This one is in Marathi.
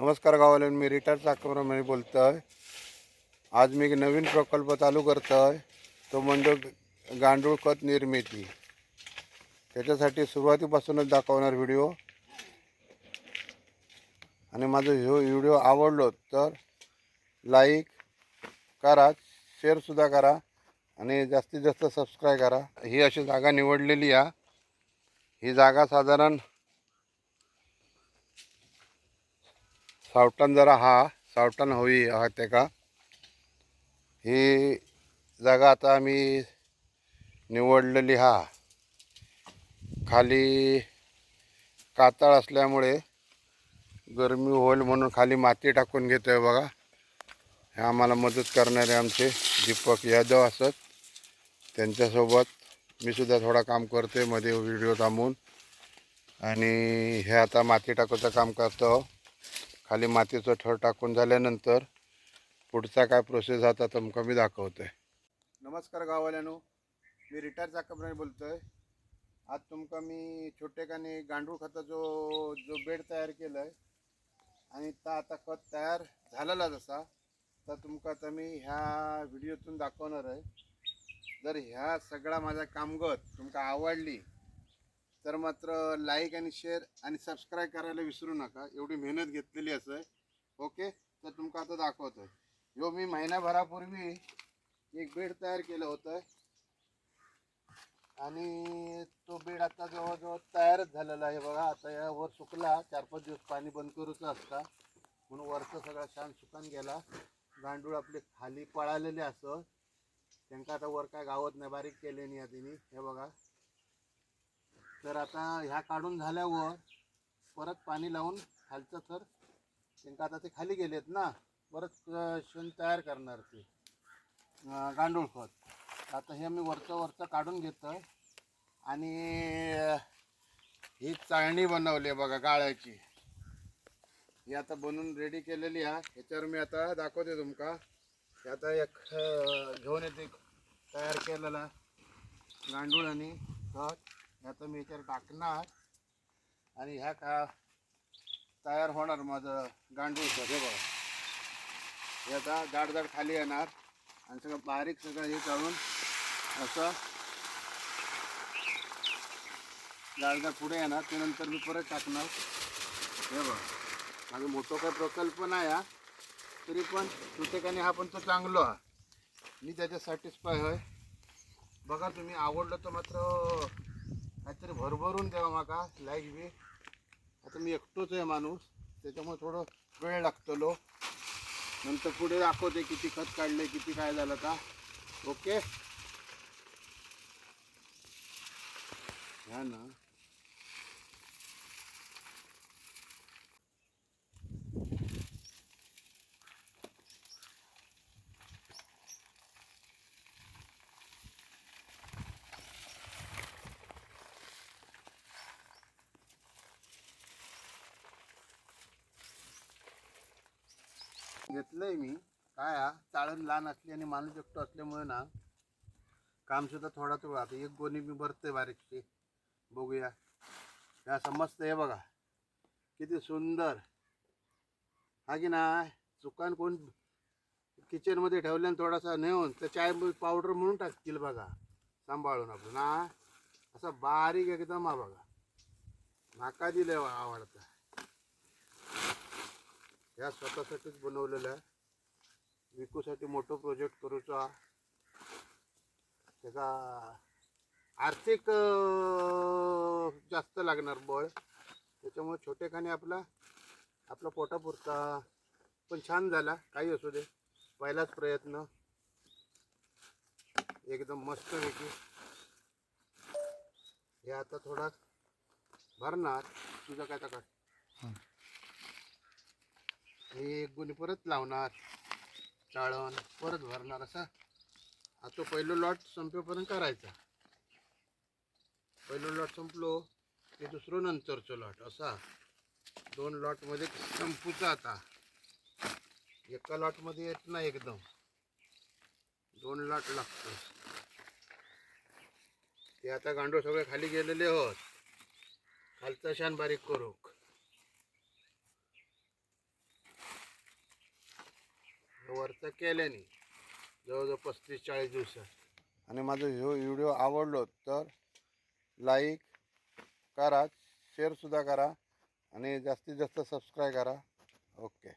नमस्कार गावाला मी रिटायर्ड चाकरप्रमाणे बोलतो आहे आज मी एक नवीन प्रकल्प चालू करतो आहे तो म्हणजे गांडूळ खत निर्मिती. त्याच्यासाठी सुरुवातीपासूनच दाखवणार व्हिडिओ. आणि माझा ह्यो व्हिडिओ आवडलो तर लाईक करा शेअरसुद्धा करा आणि जास्तीत जास्त सबस्क्राईब करा. ही अशी जागा निवडलेली आहे ही जागा साधारण सावटान जरा हा सावटान हवी हा तेका. ही जागा आता आम्ही निवडलेली हा. खाली कातळ असल्यामुळे गरमी होईल म्हणून खाली माती टाकून घेतोय बघा. हे आम्हाला मदत करणारे आमचे दीपक यादव असत. त्यांच्यासोबत मी सुद्धा थोडा काम करते मध्ये व्हिडिओ थांबून. आणि हे आता माती टाकूचं काम करतो. खाली मातीचं थर टाकून झाल्यानंतर पुढचा काय प्रोसेस आता तुमका मी दाखवतोय. नमस्कार गावाल्यानो मी रिटायर चाकप्रमाणे बोलतोय. आज तुमका मी छोटेकाने गांडूळ खताचो जो बेड तयार केलाय आणि ता आता खत तयार झालेला जसा तर तुमका आता मी ह्या व्हिडिओतून दाखवणार आहे. जर ह्या सगळा माझा कामगत तुमका आवडली तर मात्र लाईक आणि शेअर आणि सबस्क्राईब करायला विसरू नका. एवढी मेहनत घेतलेली असं ओके तर तुमका आता दाखवतो ह्यो मी महिन्याभरापूर्वी एक बेड तयार केलं होतं. आणि तो बेड आता जवळजवळ तयारच झालेला आहे बघा. आता यावर सुकला. चार पाच दिवस पाणी बंद करूचं असता. म्हणून वरचं सगळा छान सुकान गेला. गांडूळ आपले खाली पळालेले असं. त्यांका आता वर काय गावत नाही. बारीक केले नाही तिने. हे बघा. तर आता ह्या काढून झाल्यावर परत पाणी लावून खालचं थर त्यांका आता ते खाली गेलेत ना परत शेण तयार करणार ते. गांडूळ खत. आता हे मी वरचं वरचं काढून घेतो आणि ही चाळणी बनवली आहे बघा गाळ्याची ही आता बनवून रेडी केलेली आहे. ह्याच्यावर मी आता दाखवते तुमका. हे आता एक घेऊन येते. तयार केलेला गांडूळ आणि खत. ह्याचं मी याच्यावर टाकणार. आणि ह्या का तयार होणार माझं गांडूळ हे बघा. हे आता जाड जाड खाली येणार. आणि सगळं बारीक सगळं हे करून असं जाड जाड पुढे येणार. त्यानंतर मी परत टाकणार. हे बघा. माझं मोठं काही प्रकल्प नाही हा. तरी पण प्रत्येकाने हा पण तो चांगलो हा. मी त्याच्या सॅटिस्फाय होय. बघा तुम्ही आवडलं तर मात्र काहीतरी भरभरून द्यावा माका लाईक बी. आता मी एकटोच आहे माणूस त्याच्यामुळे थोडं वेळ लागतलो नंतर पुढे दाखवते किती खत काढले किती काय झालं का. ओके ह्या ना. घेतलंय मी. काय हा? चाळण लहान असली आणि माणूस एकटो असल्यामुळे ना काम सुद्धा थोडा थोडा आता एक गोणी मी भरते बारीकशी. बघूया. या समजतं हे बघा. किती सुंदर. हा की ना चुकान कोण किचनमध्ये ठेवल्यानं थोडासा नेऊन तर चाय पावडर म्हणून टाकतील बघा. सांभाळून आपण ना असा बारीक एकदम हा बघा. नाका दिले आवडतं. ह्या स्वतःसाठीच बनवलेलं आहे. विकूसाठी मोठं प्रोजेक्ट करूचा त्याचा आर्थिक जास्त लागणार बळ. त्याच्यामुळे छोटेखाने आपला आपला पोटापुरता पण छान झाला. काही असू दे. पहिलाच प्रयत्न. एकदम मस्तपैकी हे आता थोडा भरणार. तुझं काय तर हे एक गुणी परत लावणार. चाळण परत भरणार असा. हा तो पहिलं लॉट संपेपर्यंत करायचा. पहिलं लॉट संपलो की दुसरो नंतरचं लॉट असा. दोन लॉटमध्ये संपूचा आता. एका लॉटमध्ये येत नाही एकदम. दोन लॉट लागतो ते आता गांडूळ सगळे खाली गेलेले होत. खालचा शान बारीक करू. खर्च केल्याने जवळजवळ पस्तीस चाळीस दिवसात. आणि माझा ह्यो व्हिडिओ आवडलो तर लाईक करा शेअरसुद्धा करा आणि जास्तीत जास्त सबस्क्राईब करा. ओके.